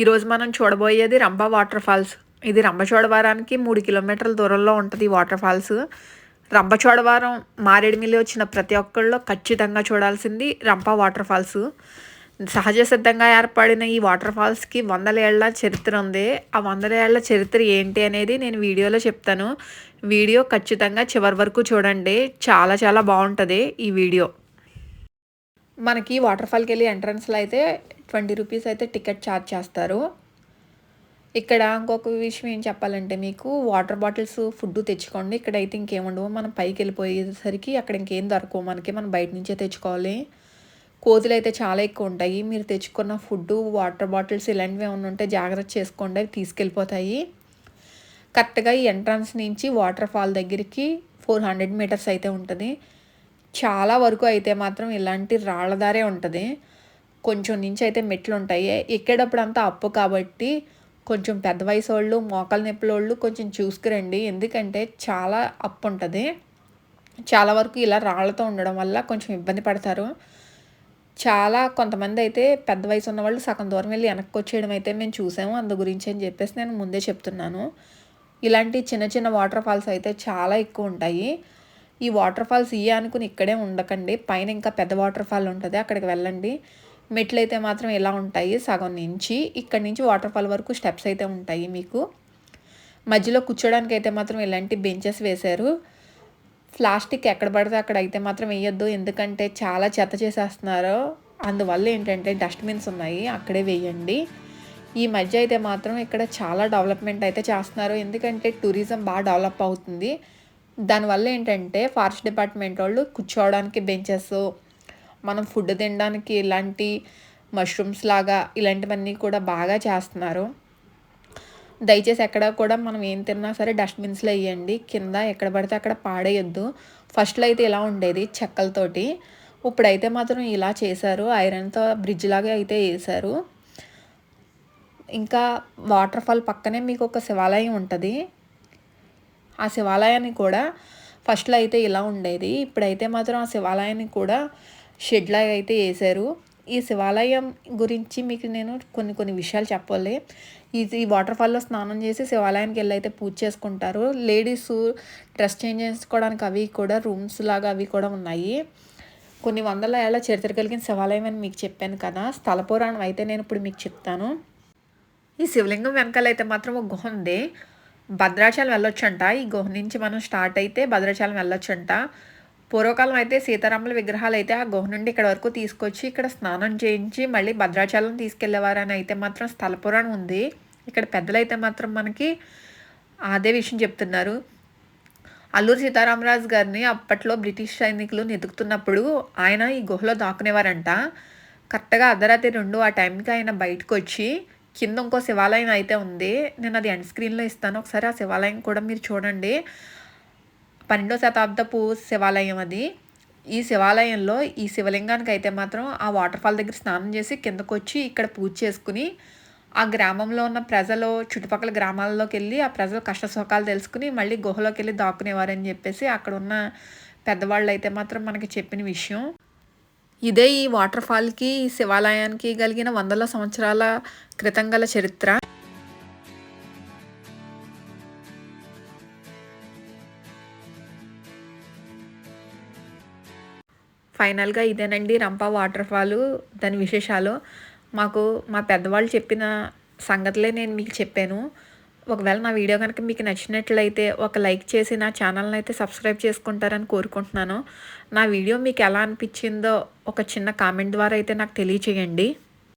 ఈరోజు మనం చూడబోయేది రంభ వాటర్ ఫాల్స్. ఇది రంభచోడవారానికి మూడు కిలోమీటర్ల దూరంలో ఉంటుంది ఈ వాటర్ ఫాల్స్. రంభచోడవరం మారేడుమిల్లి వచ్చిన ప్రతి ఒక్కళ్ళు ఖచ్చితంగా చూడాల్సింది రంప వాటర్ ఫాల్స్. సహజ సిద్ధంగా ఏర్పడిన ఈ వాటర్ ఫాల్స్కి వందల ఏళ్ళ చరిత్ర ఉంది. ఆ వందల ఏళ్ళ చరిత్ర ఏంటి అనేది నేను వీడియోలో చెప్తాను. వీడియో ఖచ్చితంగా చివరి వరకు చూడండి. చాలా చాలా బాగుంటుంది ఈ వీడియో. మనకి వాటర్ ఫాల్కి వెళ్ళి ఎంట్రన్స్లో అయితే ట్వంటీ రూపీస్ అయితే టికెట్ ఛార్జ్ చేస్తారు. ఇక్కడ ఇంకొక విషయం ఏం చెప్పాలంటే మీకు వాటర్ బాటిల్స్ ఫుడ్ తెచ్చుకోండి. ఇక్కడ అయితే ఇంకేముండవు. మనం పైకి వెళ్ళిపోయేసరికి అక్కడ ఇంకేం దొరకవు. మనకి మనం బయట నుంచే తెచ్చుకోవాలి. కోతులు అయితే చాలా ఎక్కువ ఉంటాయి. మీరు తెచ్చుకున్న ఫుడ్ వాటర్ బాటిల్స్ ఇలాంటివి ఏమైనా ఉంటే జాగ్రత్త చేసుకోండి. అవి తీసుకెళ్ళిపోతాయి. కరెక్ట్గా ఈ ఎంట్రన్స్ నుంచి వాటర్ ఫాల్ దగ్గరికి ఫోర్ హండ్రెడ్ మీటర్స్ అయితే ఉంటుంది. చాలా వరకు అయితే మాత్రం ఇలాంటి రాళ్ళదారే ఉంటుంది. కొంచెం నుంచి అయితే మెట్లు ఉంటాయి ఎక్కేటప్పుడు అంతా అప్పు కాబట్టి కొంచెం పెద్ద వయసు వాళ్ళు మోకాలు నొప్పుల వాళ్ళు కొంచెం చూసుకురండి. ఎందుకంటే చాలా అప్పు ఉంటుంది చాలా వరకు ఇలా రాళ్ళతో ఉండడం వల్ల కొంచెం ఇబ్బంది పడతారు. చాలా కొంతమంది అయితే పెద్ద వయసు ఉన్న వాళ్ళు సగం దూరం వెళ్ళి వెనక్కి వచ్చేయడం అయితే మేము చూసాము. అందు గురించి అని చెప్పేసి నేను ముందే చెప్తున్నాను. ఇలాంటి చిన్న చిన్న వాటర్ ఫాల్స్ అయితే చాలా ఎక్కువ ఉంటాయి. ఈ వాటర్ ఫాల్స్ ఇయ్య అనుకుని ఇక్కడే ఉండకండి. పైన ఇంకా పెద్ద వాటర్ ఫాల్ ఉంటుంది. అక్కడికి వెళ్ళండి. మెట్లు అయితే మాత్రం ఇలా ఉంటాయి? సగం నుంచి ఇక్కడి నుంచి వాటర్ ఫాల్ వరకు స్టెప్స్ అయితే ఉంటాయి మీకు. మధ్యలో కూర్చోడానికి అయితే మాత్రం ఇలాంటి బెంచెస్ వేశారు. ప్లాస్టిక్ ఎక్కడ పడితే అక్కడ అయితే మాత్రం వేయొద్దు. ఎందుకంటే చాలా చెత్త చేసేస్తున్నారు. అందువల్ల ఏంటంటే డస్ట్బిన్స్ ఉన్నాయి. అక్కడే వేయండి. ఈ మధ్య అయితే మాత్రం ఇక్కడ చాలా డెవలప్మెంట్ అయితే చేస్తున్నారు. ఎందుకంటే టూరిజం బాగా డెవలప్ అవుతుంది. దానివల్ల ఏంటంటే ఫారెస్ట్ డిపార్ట్మెంట్ వాళ్ళు కూర్చోవడానికి బెంచెస్ మనం ఫుడ్ తినడానికి ఇలాంటి మష్రూమ్స్ లాగా ఇలాంటివన్నీ కూడా బాగా చేస్తున్నారు. దయచేసి ఎక్కడ కూడా మనం ఏం తిన్నా సరే డస్ట్బిన్స్లో వేయండి. కింద ఎక్కడ పడితే అక్కడ పాడేయొద్దు. ఫస్ట్లో అయితే ఇలా ఉండేది చెక్కలతోటి. ఇప్పుడైతే మాత్రం ఇలా చేశారు. ఐరన్తో బ్రిడ్జ్ లాగా అయితే వేశారు. ఇంకా వాటర్ ఫాల్ పక్కనే మీకు ఒక శివాలయం ఉంటుంది. ఆ శివాలయాన్ని కూడా ఫస్ట్లో అయితే ఇలా ఉండేది. ఇప్పుడైతే మాత్రం ఆ శివాలయాన్ని కూడా షెడ్ లాగా అయితే వేశారు. ఈ శివాలయం గురించి మీకు నేను కొన్ని కొన్ని విషయాలు చెప్పాలి. ఇది ఈ వాటర్ ఫాల్లో స్నానం చేసి శివాలయానికి వెళ్ళి అయితే పూజ చేసుకుంటారు. లేడీస్ డ్రెస్ చేంజ్ చేసుకోవడానికి అవి కూడా రూమ్స్ లాగా అవి కూడా ఉన్నాయి. కొన్ని వందల ఏళ్ళ చరిత్ర కలిగిన శివాలయం అని మీకు చెప్పాను కదా. స్థల పురాణం అయితే నేను ఇప్పుడు మీకు చెప్తాను. ఈ శివలింగం వెనకాల అయితే మాత్రం ఒక గుహ ఉంది. భద్రాచలం వెళ్ళొచ్చంట. ఈ గుహ నుంచి మనం స్టార్ట్ అయితే భద్రాచలం వెళ్ళొచ్చంట. పూర్వకాలం అయితే సీతారాముల విగ్రహాలు అయితే ఆ గుహ నుండి ఇక్కడ వరకు తీసుకొచ్చి ఇక్కడ స్నానం చేయించి మళ్ళీ భద్రాచలం తీసుకెళ్ళేవారని అయితే మాత్రం స్థల పురాణం ఉంది. ఇక్కడ పెద్దలైతే మాత్రం మనకి అదే విషయం చెప్తున్నారు. అల్లూరు సీతారామరాజు గారిని అప్పట్లో బ్రిటిష్ సైనికులు నెతుకుతున్నప్పుడు ఆయన ఈ గుహలో దాక్కునేవారంట. కరెక్ట్గా అర్ధరాత్రి రెండు ఆ టైంకి ఆయన బయటకు వచ్చి కింద ఇంకో శివాలయం అయితే ఉంది. నేను అది ఎండ్ స్క్రీన్లో ఇస్తాను. ఒకసారి ఆ శివాలయం కూడా మీరు చూడండి. పన్నెండో శతాబ్దపు శివాలయం అది. ఈ శివాలయంలో ఈ శివలింగానికి అయితే మాత్రం ఆ వాటర్ ఫాల్ దగ్గర స్నానం చేసి కిందకు వచ్చి ఇక్కడ పూజ చేసుకుని ఆ గ్రామంలో ఉన్న ప్రజలు చుట్టుపక్కల గ్రామాల్లోకి వెళ్ళి ఆ ప్రజలు కష్ట సుఖాలు తెలుసుకుని మళ్ళీ గుహలోకి వెళ్ళి దాక్కునేవారని చెప్పేసి అక్కడ ఉన్న పెద్దవాళ్ళు అయితే మాత్రం మనకి చెప్పిన విషయం. ఇదే ఈ వాటర్ ఫాల్కి శివాలయానికి కలిగిన వందల సంవత్సరాల క్రితం గల చరిత్ర. ఫైనల్గా ఇదేనండి రంప వాటర్ ఫాలు దాని విశేషాలు. మాకు మా పెద్దవాళ్ళు చెప్పిన సంగతులే నేను మీకు చెప్పాను. ఒకవేళ నా వీడియో కనుక మీకు నచ్చినట్లయితే ఒక లైక్ చేసి నా ఛానల్ని అయితే సబ్స్క్రైబ్ చేసుకుంటారని కోరుకుంటున్నాను. నా వీడియో మీకు ఎలా అనిపించిందో ఒక చిన్న కామెంట్ ద్వారా అయితే నాకు తెలియచేయండి.